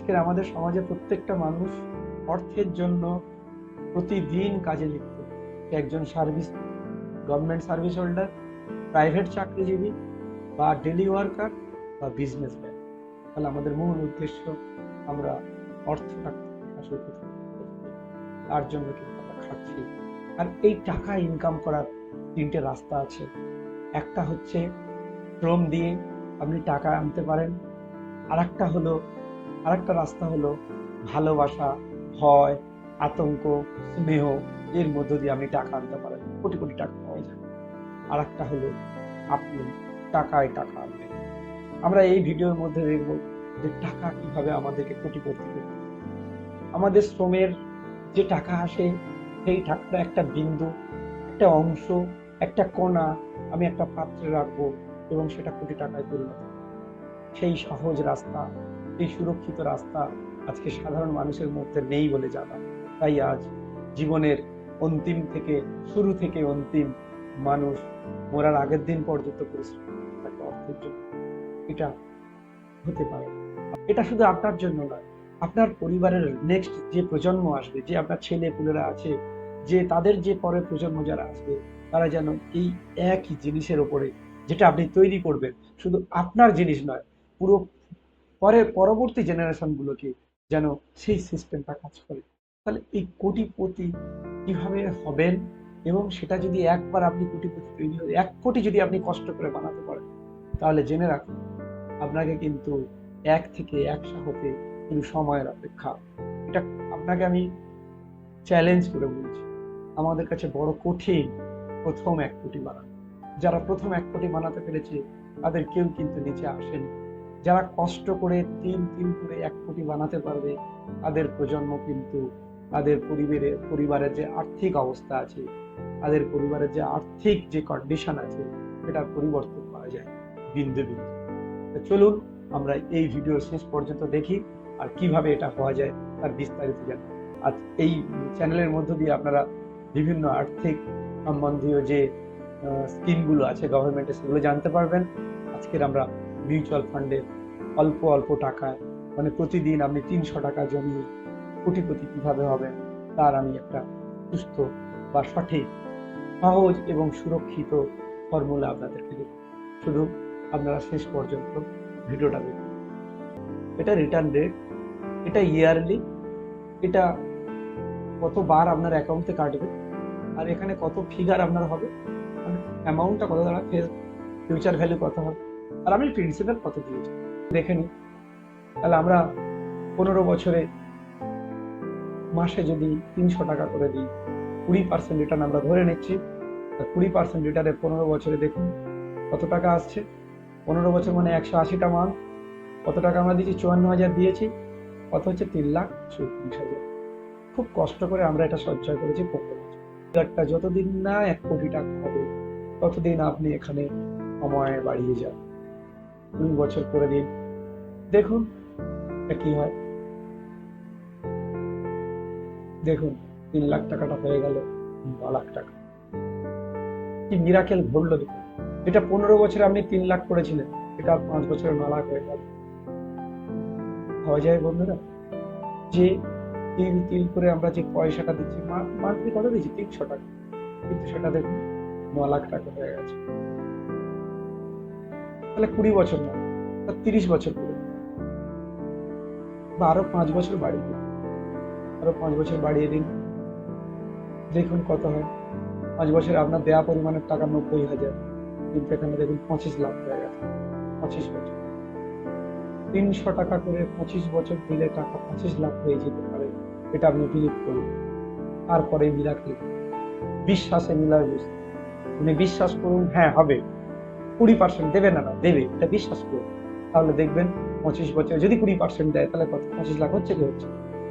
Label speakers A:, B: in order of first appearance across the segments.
A: আজকের আমাদের সমাজে প্রত্যেকটা মানুষ অর্থের জন্য প্রতিদিন কাজে লিপ্ত। একজন service government service holder private চাকরিজীবী বা ডেলি ওয়ার্কার বা বিজনেসম্যান তাহলে আমাদের মূল উদ্দেশ্য আমরা অর্থ আসল তার জন্য কিন্তু আমরা খাচ্ছি আর এই টাকা ইনকাম করার তিনটে রাস্তা আছে। একটা হচ্ছে শ্রম দিয়ে আপনি টাকা আনতে পারেন। আর একটা হলো আর একটা রাস্তা হলো ভালোবাসা, ভয়, আতঙ্ক, স্নেহ, এর মধ্য দিয়ে আপনি টাকা আনতে পারেন। কোটি কোটি টাকা পাওয়া যায়। আর একটা হলো আপনি টাকায় টাকা আনবেন। আমরা এই ভিডিওর মধ্যে দেখব যে টাকা কীভাবে আমাদেরকে কোটিপতি করবে আমাদের শ্রমের যে টাকা আসে, সেই টাকাটা একটা বিন্দু, একটা অংশ, একটা কণা আমি একটা পাত্রে রাখব এবং সেটা কোটি টাকায় পরিণত সেই সহজ রাস্তা এই সুরক্ষিত রাস্তা আজকে সাধারণ মানুষের মধ্যে নেই বলে জানা। তাই আজ জীবনের অন্তিম থেকে, শুরু থেকে অন্তিম মানুষ মরার আগের দিন পর্যন্ত পরিশ্রম থাকে অর্থের জন্য। এটা হতে পারে এটা শুধু আপনার জন্য নয়, আপনার পরিবারের নেক্সট যে প্রজন্ম আসবে, যে আপনার ছেলে পুলেরা আছে, যে তাদের যে পরের প্রজন্ম যারা আসবে, তারা যেন এই একই জিনিসের ওপরে যেটা আপনি তৈরি করবেন, শুধু আপনার জিনিস নয়, পুরো পরে পরবর্তী জেনারেশনগুলোকে যেন সেই সিস্টেমটা কাজ করে। তাহলে এই কোটিপতি কীভাবে হবেন? এবং সেটা যদি একবার আপনি কোটিপতি তৈরি হয়ে, এক কোটি যদি আপনি কষ্ট করে বানাতে পারেন, তাহলে জেনে রাখুন, আপনাকে কিন্তু এক থেকে একশো হতে কিন্তু সময়ের অপেক্ষা। এটা আপনাকে আমি চ্যালেঞ্জ করে বলছি, আমাদের কাছে বড় কঠিন প্রথম এক কোটি বানানো। যারা প্রথম এক কোটি বানাতে পেরেছে, তাদের কেউ কিন্তু নিচে আসেনি। যারা কষ্ট করে তিন তিন করে এক কোটি বানাতে পারবে, তাদের প্রজন্ম কিন্তু তাদের পরিবারের পরিবারের যে আর্থিক অবস্থা আছে, তাদের পরিবারের যে আর্থিক যে কন্ডিশন আছে সেটার পরিবর্তন করা যায়। বিন্দু বিন্দু। চলুন আমরা এই ভিডিও শেষ পর্যন্ত দেখি আর কীভাবে এটা হওয়া যায়, তার বিস্তারিত জানি আর এই চ্যানেলের মধ্য দিয়ে আপনারা বিভিন্ন আর্থিক সম্বন্ধীয় যে স্কিমগুলো আছে গভর্নমেন্টের সেগুলো জানতে পারবেন। আজকের আমরা মিউচুয়াল ফান্ডের অল্প অল্প টাকায়। মানে প্রতিদিন আপনি তিনশো টাকা জমিয়ে কোটিপতি কীভাবে হবেন, তার আমি একটা সুস্থ বা সঠিক, সহজ এবং সুরক্ষিত ফর্মুলা আপনাদেরকে দেব। শুধু আপনারা শেষ পর্যন্ত ভিডিওটা দেখুন। এটা রিটার্ন রেট এটা ইয়ারলি এটা কতবার আপনার অ্যাকাউন্টে কাটবে, আর এখানে কত ফিগার আপনার হবে অ্যামাউন্টটা কত দাঁড়া ফিউচার ভ্যালু কত হবে, আর আমি প্রিন্সিপাল কত দিয়েছি। দেখে নিই তাহলে আমরা পনেরো বছরে মাসে যদি তিনশো টাকা করে দিই, কুড়ি পার্সেন্ট রিটার্ন আমরা ধরে নিচ্ছি। কুড়ি পার্সেন্ট রিটার্নে পনেরো বছরে দেখুন কত টাকা আসছে। পনেরো বছর মানে একশো আশিটা মান্থ কত টাকা আমরা দিয়েছি? চুয়ান্ন হাজার দিয়েছি। কত হচ্ছে? তিন লাখ চৌত্রিশ হাজার। খুব কষ্ট করে আমরা এটা সঞ্চয় করেছি পনেরো যতদিন না এক কোটি টাকা হবে, ততদিন আপনি এখানে সময় বাড়িয়ে যান। কুড়ি বছর করে দিন। দেখুন কি হয়? দেখুন, তিন লাখ টাকাটা হয়ে গেল, ন লাখ টাকা। কি মিরাকেল ঘটলো দেখুন। এটা পনেরো বছরে আপনি তিন লাখ করেছিলেন, এটা পাঁচ বছরে ন লাখ হয়ে গেল। হওয়া যায় বন্ধুরা, যে তিল তিল করে আমরা যে পয়সাটা দিচ্ছি মান্থলি কত দিচ্ছি তিনশো টাকা। কিন্তু সেটা দেখুন, ন লাখ টাকা হয়ে গেছে। তাহলে কুড়ি বছর না তিরিশ বছর বা আরও পাঁচ বছর বাড়িয়ে দিন আরও পাঁচ বছর বাড়িয়ে দিন দেখুন কত হয়। পাঁচ বছর আপনার দেয়া পরিমাণের টাকা নব্বই হাজার। কিন্তু এখানে দেখুন পঁচিশ লাখ হয়ে গেছে পঁচিশ বছর। তিনশো টাকা করে পঁচিশ বছর দিলে টাকা পঁচিশ লাখ হয়ে যেতে পারে। এটা আপনি বিলিভ করুন। তারপরে মিরাকেল বিশ্বাসে মিলায় বুঝতে। আপনি বিশ্বাস করুন হ্যাঁ হবে। কুড়ি পার্সেন্ট দেবে না না, দেবে। এটা বিশ্বাস করুন। তাহলে দেখবেন পঁচিশ বছর, যদি কুড়ি পার্সেন্ট দেয়, তাহলে কত? পঁচিশ লাখ হচ্ছে কি হচ্ছে?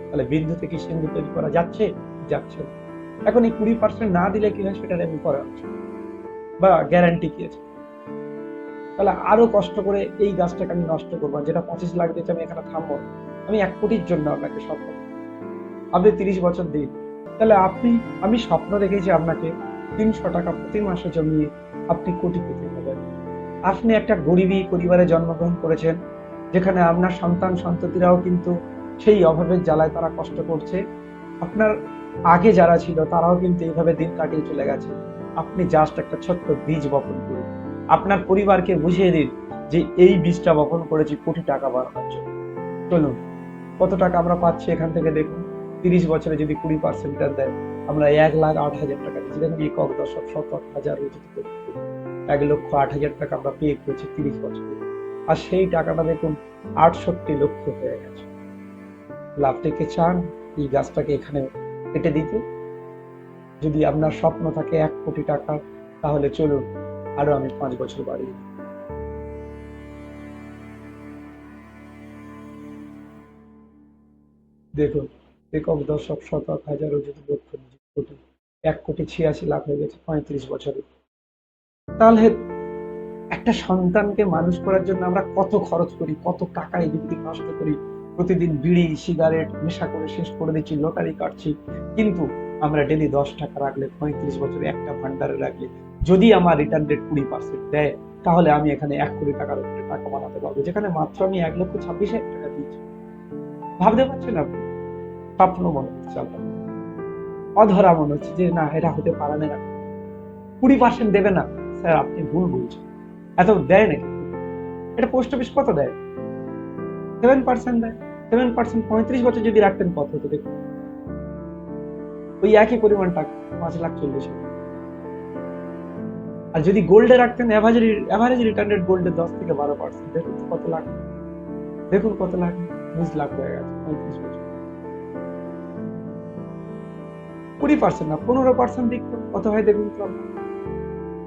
A: তাহলে বিন্দু থেকে সিন্ধু তৈরি করা যাচ্ছে? যাচ্ছে। এখন এই কুড়ি পার্সেন্ট না দিলে কি হয়? সেটা আমি করা উচিত বা গ্যারান্টি কি আছে? তাহলে আরও কষ্ট করে এই গাছটাকে আমি নষ্ট করব। যেটা পঁচিশ লাখ দিয়েছে, আমি এখানে থামবো আমি এক কোটির জন্য আপনাকে স্বপ্ন আপনি তিরিশ বছর দিন। তাহলে আপনি, আমি স্বপ্ন দেখেছি আপনাকে তিনশো টাকা প্রতি মাসে জমিয়ে আপনি কোটিপতি হবেন আপনি একটা গরিবী পরিবারে জন্মগ্রহণ করেছেন, যেখানে আপনার সন্তান সন্ততিরাও কিন্তু সেই অভাবের জ্বালায় তারা কষ্ট করছে। আপনার আগে যারা ছিল, তারাও কিন্তু এইভাবে দিন কাটিয়ে চলে গেছে। আপনি জাস্ট একটা ছোট্ট বীজ বপন করুন। আপনার পরিবারকে বুঝিয়ে দিন যে এই বীজটা বপন করেছি, কোটি টাকা বাড়ানোর জন্য। চলুন, কত টাকা আমরা পাচ্ছি এখান থেকে দেখুন। তিরিশ বছরে যদি কুড়ি পার্সেন্ট দেয় আমরা এক লাখ আট হাজার টাকা দিচ্ছি দেখুন একক দশক শত হাজার এক লক্ষ আট হাজার টাকা আমরা পে করেছি তিরিশ বছরে আর সেই টাকাটা দেখুন, আটষট্টি লক্ষ হয়ে গেছে। লাভটাকে চান, এই গাছটাকে এখানে কেটে দিতে। যদি আপনার স্বপ্ন থাকে এক কোটি টাকা, তাহলে চলুন আরও আমি পাঁচ বছর বাড়িয়ে দেখুন, একক দশক শতক হাজার যদি লক্ষ কোটি এক কোটি ছিয়াশি লাখ হয়ে গেছে পঁয়ত্রিশ বছরে। তাহলে একটা সন্তানকে মানুষ করার জন্য আমরা কত খরচ করি, কত টাকা এদিক ওদিক নষ্ট করি, প্রতিদিন বিড়ি, সিগারেট, নেশা করে শেষ করে দিচ্ছি, লটারি কাটছি, কিন্তু আমরা ডেলি দশ টাকা রাখলে, পঁয়ত্রিশ বছরে একটা ভান্ডারে রাখলে, যদি আমার রিটার্ন রেট কুড়ি পার্সেন্ট দেয়, তাহলে আমি এখানে এক কোটি টাকার উপরে টাকা বানাতে পারব, যেখানে মাত্র আমি এক লক্ষ ছাব্বিশ হাজার টাকা দিচ্ছি ভাবতে পারছেন আপনি? স্বপ্ন মনে হচ্ছে আপনার অধরা মনে হচ্ছে যে না, এটা হতে পারে না। কুড়ি পার্সেন্ট দেবে না। স্যার, আপনি ভুল বলছেন। এত দেয় নাকি? এটা পোস্ট অফিস কত দেয়? সেভেন পার্সেন্ট দেয়। সেভেন পার্সেন্ট পঁয়ত্রিশ বছর যদি রাখতেন কত হতো দেখুন। ওই একই পরিমাণ টাকা, পাঁচ লাখ চল্লিশ। আর যদি গোল্ডে রাখতেন অ্যাভারেজ রিটার্ন রেট গোল্ডে দশ থেকে বারো পার্সেন্ট দেখুন কত লাখ। দেখুন কত লাখ। বিশ লাখ হয়ে গেছে, পঁয়ত্রিশ বছর। কুড়ি পার্সেন্ট না, পনেরো পার্সেন্ট দিক কত হয় দেখুন তো।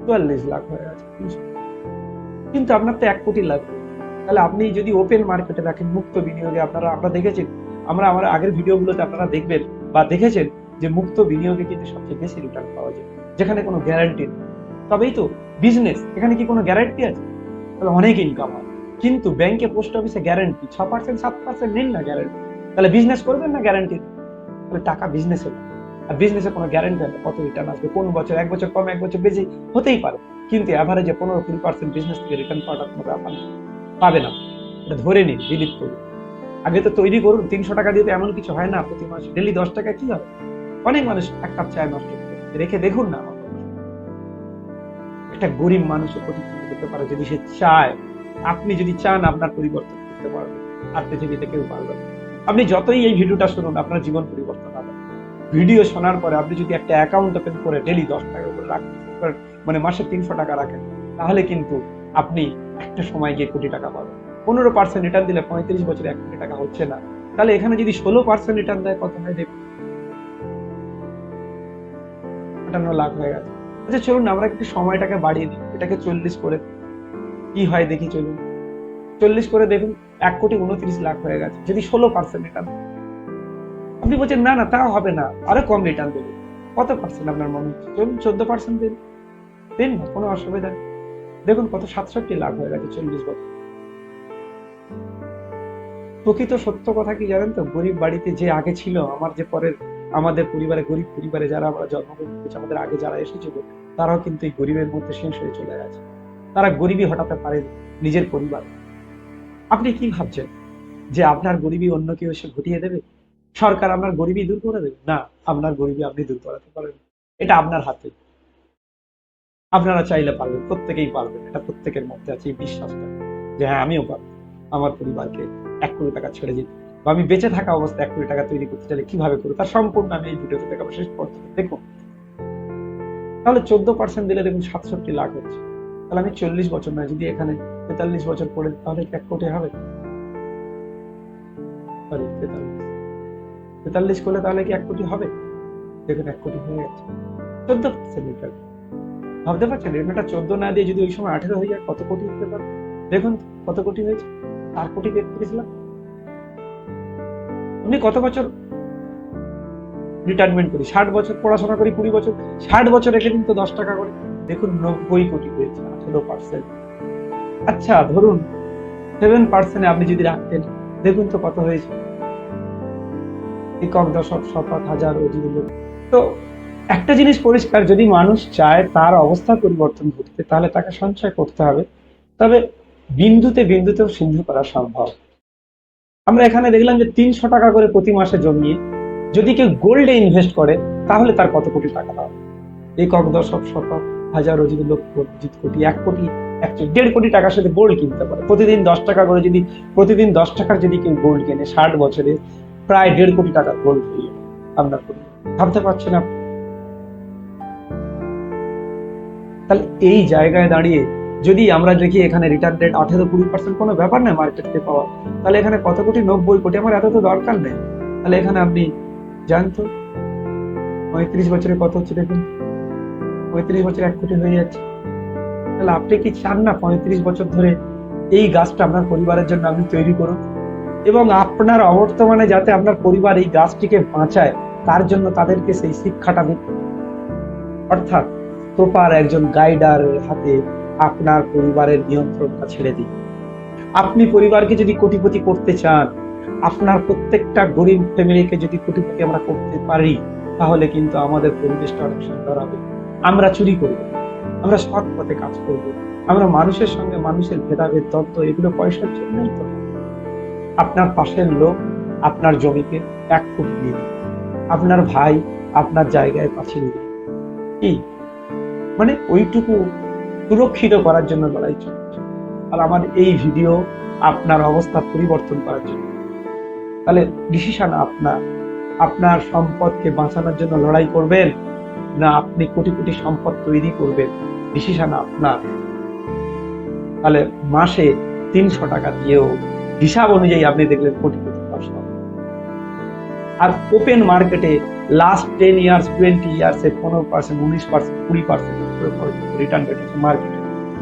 A: চুয়াল্লিশ লাখ হয়ে গেছে কিন্তু আপনার তো এক কোটি লাগবে। তাহলে আপনি যদি ওপেন মার্কেটে রাখেন মুক্ত বিনিয়োগে আপনারা, আমরা দেখেছেন আমরা আমার আগের ভিডিওগুলোতে আপনারা দেখবেন বা দেখেছেন যে মুক্ত বিনিয়োগে কিন্তু সবচেয়ে বেশি রিটার্ন পাওয়া যায়, যেখানে কোনো গ্যারান্টি নেই। তবেই তো বিজনেস এখানে কি কোনো গ্যারান্টি আছে? তাহলে অনেক ইনকাম হয়। কিন্তু ব্যাংকে পোস্ট অফিসে গ্যারান্টি ছ পার্সেন্ট সাত পার্সেন্ট নেন না গ্যারান্টি তাহলে বিজনেস করবেন না গ্যারান্টি তাহলে টাকা বিজনেসে আর বিজনেসে কোনো গ্যারান্টি নেই, কত রিটার্ন আসবে, কোন বছর, এক বছর কম, এক বছর বেশি, হতেই পারে। কিন্তু অ্যাভারেজে পনেরো কুড়ি পার্সেন্ট বিজনেস থেকে রিটার্ন পাওয়াটা কোনো ব্যাপার না। পাবে না। এটা ধরে নিন ডিলিট করুন। আগে তো তৈরি করুন, তিনশো টাকা দিয়ে তো এমন কিছু হয় না, প্রতি মাসে ডেলি দশ টাকা কি হবে? অনেক মানুষ এক কাপ চায় নষ্ট রেখে দেখুন না একটা গরিব মানুষের টাকা করতে পারে যদি সে চায়। আপনি যদি চান, আপনার পরিবর্তন করতে পারবেন। আর পৃথিবীতে কেউ পারবেন আপনি যতই এই ভিডিওটা শুনুন, আপনার জীবন পরিবর্তন ভিডিও শোনার পরে আপনি যদি একটা অ্যাকাউন্ট ওপেন করে ডেলি দশ টাকা করে রাখেন মানে মাসে তিনশো টাকা রাখেন, তাহলে কিন্তু আপনি একটা সময় গিয়ে কোটি টাকা পাবেন। পনেরো পার্সেন্ট রিটার্ন দিলে পঁয়ত্রিশ বছরে এক কোটি টাকা হচ্ছে না। তাহলে এখানে যদি ষোলো পার্সেন্ট রিটার্ন দেয়, কত হয় দেখুন। আটান্ন লাখ হয়ে গেছে। আচ্ছা চলুন, আমরা একটু সময়টাকে বাড়িয়ে দিই। এটাকে চল্লিশ করে কি হয় দেখি চলুন। চল্লিশ করে দেখুন, এক কোটি উনত্রিশ লাখ হয়ে গেছে। যদি ষোলো পার্সেন্ট রিটার্ন আপনি বলছেন, না না তাও হবে না। আরও কম রিটার্ন দেবে কত পার্সেন্ট আপনার মনে হচ্ছে চলুন চোদ্দ পার্সেন্ট দিন। দিন না, কোনো অসুবিধা নেই। দেখুন কত সাতষট্টি লাখ হয়ে গেছে চল্লিশ বছর। প্রকৃত সত্য কথা কি জানেন তো? গরিব বাড়িতে যে আগে ছিল, আমার যে পরের, আমাদের পরিবারে, গরিব পরিবারে যারা আমরা জন্মগ্রহণ করেছি, আমাদের আগে যারা এসেছিল, তারাও কিন্তু এই গরিবের মধ্যে শেষ হয়ে চলে গেছে। তারা গরিবই হটাতে পারে নিজের পরিবার। আপনি কি ভাবছেন? যে আপনার গরিবী অন্য কেউ এসে ঘটিয়ে দেবে? সরকার আপনার গরিবী দূর করে দেবে? না, আপনার গরিবী আপনি দূর করাতে পারেন এটা আপনার হাতে। আপনারা চাইলে পারবেন, প্রত্যেকেই পারবেন। এটা প্রত্যেকের মধ্যে আছে এই বিশ্বাসটা যে হ্যাঁ আমিও পারব। আমার পরিবারকে এক কোটি টাকা ছেড়ে দিতে বা আমি বেঁচে থাকা অবস্থায় এক কোটি টাকা তৈরি করতে চাইলে কীভাবে করব? তার সম্পূর্ণ আমি এই ভিডিওতে দেখাবো, শেষ পর্যন্ত দেখুন। তাহলে চোদ্দ পার্সেন্ট দিলে দেখুন সাতষট্টি লাখ হচ্ছে। তাহলে আমি চল্লিশ বছর না যদি এখানে তেতাল্লিশ বছর পড়ে, তাহলে এক কোটি হবে? তেতাল্লিশ। তেতাল্লিশ করলে তাহলে কি এক কোটি হবে? দেখুন, এক কোটি হয়ে গেছে। চোদ্দ পার্সেন্ট রিটার্ন ভাবতে পারছেন? রেটটা চোদ্দ না দিয়ে যদি ওই সময় আঠেরো হয়ে যায়, কত কোটি হতে পারে? দেখুন, কত কোটি হয়েছে? চার কোটি তেত্রিশ লাখ আপনি কত বছর? রিটায়ারমেন্ট করি। ষাট বছর পড়াশোনা করি, কুড়ি বছর। ষাট বছর রেখে দিন তো দশ টাকা করে। দেখুন, নব্বই কোটি হয়েছে, আঠেরো পার্সেন্ট আচ্ছা ধরুন সেভেন পার্সেন্টে আপনি যদি রাখতেন, দেখুন তো কত হয়েছে। একক দশক শতক হাজার লোক তো একটা জিনিস পরিষ্কার, যদি মানুষ চায় তার অবস্থা পরিবর্তন করতে তাহলে তাকে সঞ্চয় করতে হবে। তবে বিন্দুতে বিন্দুতেও সিন্ধু করা সম্ভব। আমরা এখানে দেখলাম যে তিনশো টাকা করে প্রতি মাসে জমিয়ে যদি কেউ গোল্ডে ইনভেস্ট করে, তাহলে তার কত কোটি টাকা পাবে একক দশক শত হাজারো যদি লক্ষ কোটি, এক কোটি একচল্লিশ দেড় কোটি টাকার সাথে গোল্ড কিনতে পারে। প্রতিদিন দশ টাকা করে যদি, প্রতিদিন দশ টাকার যদি কেউ গোল্ড কেনে, ষাট বছরে প্রায় দেড় কোটি টাকা গোল্ড আপনার পরিবার। ভাবতে পারছেন আপনি? তাহলে এই জায়গায় দাঁড়িয়ে যদি আমরা দেখি এখানে রিটার্ন রেট আঠেরো কুড়ি পার্সেন্ট কোনো ব্যাপার না মার্কেট থেকে পাওয়া, তাহলে এখানে কত কোটি? নব্বই কোটি? আমার এত তো দরকার নেই। তাহলে এখানে আপনি জান তো। পঁয়ত্রিশ বছরে কত হচ্ছে দেখুন? পঁয়ত্রিশ বছরে এক কোটি হয়ে যাচ্ছে। তাহলে আপনি কি চান না পঁয়ত্রিশ বছর ধরে এই গাছটা আপনার পরিবারের জন্য আপনি তৈরি করুন? এবং আপনার অবর্তমানে যাতে আপনার পরিবার এই গাছটিকে বাঁচায়, তার জন্য তাদেরকে সেই শিক্ষাটা দিন অর্থাৎ প্রপার একজন গাইডারের হাতে আপনার পরিবারের নিয়ন্ত্রণটা ছেড়ে দিন। আপনি পরিবারকে যদি কোটিপতি করতে চান, আপনার প্রত্যেকটা গরিব ফ্যামিলিকে যদি কোটিপতি আমরা করতে পারি, তাহলে কিন্তু আমাদের পরিবেশটা অনেক সুন্দর হবে। আমরা চুরি করব, আমরা সৎ পথে কাজ করব, আমরা মানুষের সঙ্গে মানুষের ভেদাভেদ, তত্ত্ব, এগুলো পয়সার জন্যই। আপনার পাশের লোক আপনার জমিতে এক ফুট দিয়ে। আপনার ভাই আপনার জায়গায় পাঠিয়ে দিবে কি? মানে ওইটুকু সুরক্ষিত করার জন্য লড়াই চলছে। আর আমার এই ভিডিও আপনার অবস্থা পরিবর্তন করার জন্য। তাহলে ডিসিশন আপনার। আপনার সম্পদকে বাঁচানোর জন্য লড়াই করবেন না আপনি কোটি কোটি সম্পদ তৈরি করবেন? ডিসিশন আপনার। তাহলে মাসে তিনশো টাকা দিয়েও হিসাব অনুযায়ী আপনি দেখলেন কোটি কোটি হবে। আর ওপেন মার্কেটে লাস্ট টেন ইয়ার্স টোয়েন্টি ইয়ার্সে পনেরো পার্সেন্ট উনিশ পার্সেন্ট কুড়ি পার্সেন্ট রিটার্ন রেট আছে মার্কেটে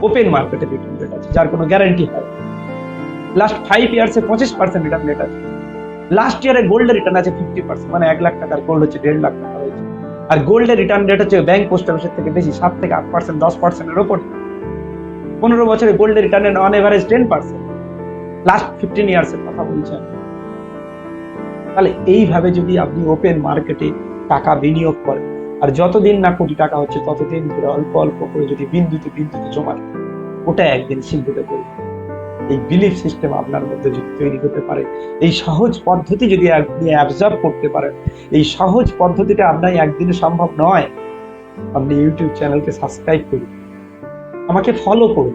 A: ওপেন মার্কেটে রিটার্ন রেট আছে, যার কোনো গ্যারান্টি হয় লাস্ট ফাইভ ইয়ার্সে পঁচিশ পার্সেন্ট রিটার্ন রেট আছে। লাস্ট ইয়ারে গোল্ডের রিটার্ন আছে ফিফটি পার্সেন্ট মানে এক লাখ টাকার গোল্ড হচ্ছে দেড় লাখ টাকা হয়েছে। আর গোল্ডের রিটার্ন রেট হচ্ছে ব্যাংক পোস্ট অফিসের থেকে বেশি, সাত থেকে আট পার্সেন্ট দশ পার্সেন্টের ওপর। পনেরো বছরে গোল্ডের return on average ten percent last fifteen ইয়ার্সের কথা বলছেন। তাহলে এইভাবে যদি আপনি ওপেন মার্কেটে টাকা বিনিয়োগ করেন, আর যতদিন না কোটি টাকা হচ্ছে, ততদিন ধরে অল্প অল্প করে যদি বিন্দুতে বিন্দুতে জমা ওটা একদিন সিদ্ধতে করবে এই বিলিফ সিস্টেম আপনার মধ্যে যদি তৈরি হতে পারে, এই সহজ পদ্ধতি যদি আপনি অ্যাবজর্ব করতে পারেন, এই সহজ পদ্ধতিটা আপনার একদিনে সম্ভব নয়। আপনি ইউটিউব চ্যানেলকে সাবস্ক্রাইব করুন। আমাকে ফলো করুন।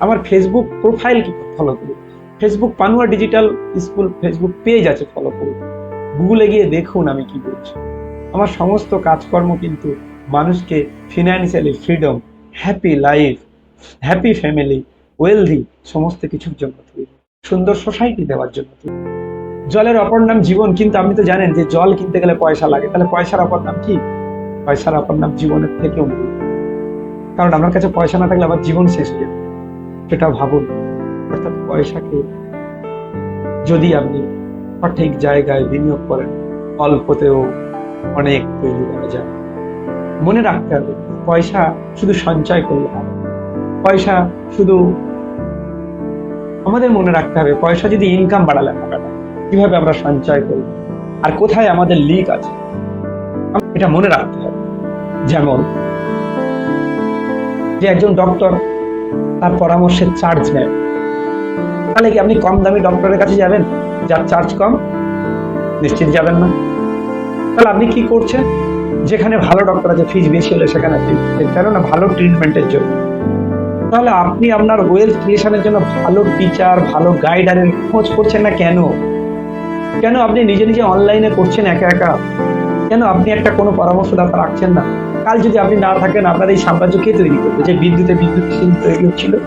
A: আমার ফেসবুক প্রোফাইলকে ফলো করুন। Facebook Panua digital school Facebook page আছে ফলো করুন। গুগলে গিয়ে দেখুন আমি কি বলছি। আমার সমস্ত কাজকর্ম কিন্তু মানুষকে financially freedom happy life happy family wealthy সমস্ত কিছুর জন্য তৈরি। সুন্দর সোসাইটি দেওয়ার জন্য তৈরি। জলের অপর নাম জীবন, কিন্তু আপনি তো জানেন যে জল কিনতে গেলে পয়সা লাগে। তাহলে পয়সার অপর নাম কি? পয়সার অপর নাম জীবনের থেকেও কারণ আপনার কাছে পয়সা না থাকলে আবার জীবন শেষ হয়ে যাবে। সেটা ভাবুন। অর্থাৎ পয়সাকে যদি আপনি সঠিক জায়গায় বিনিয়োগ করেন, অল্পতেও অনেক তৈরি করা যায়। মনে রাখতে হবে, পয়সা শুধু সঞ্চয় করলে হবে পয়সা শুধু আমাদের মনে রাখতে হবে, পয়সা যদি ইনকাম বাড়ালে হবে কীভাবে আমরা সঞ্চয় করব? আর কোথায় আমাদের লিক আছে? এটা মনে রাখতে হবে। যেমন যে একজন ডক্টর তার পরামর্শের চার্জ নেয়। তাহলে কি আপনি কম দামি ডক্টরের কাছে যাবেন? যার চার্জ কম? নিশ্চিত যাবেন না। তাহলে আপনি কি করছেন? যেখানে ভালো ডক্টর আছে ফিজ বেশি হলে সেখানে আপনি কেন না, ভালো ট্রিটমেন্টের জন্য। তাহলে আপনি আপনার ওয়েলথ ক্রিয়েশনের জন্য ভালো টিচার ভালো গাইডারের খোঁজ করছেন না কেন? কেন আপনি নিজে নিজে অনলাইনে করছেন একা একা? কেন আপনি একটা কোনো পরামর্শদাতা রাখছেন না? কাল যদি আপনি না থাকেন, আপনার এই সাম্রাজ্য কে তৈরি করবে? যে বিদ্যুতে বিদ্যুৎ তৈরি হচ্ছিল।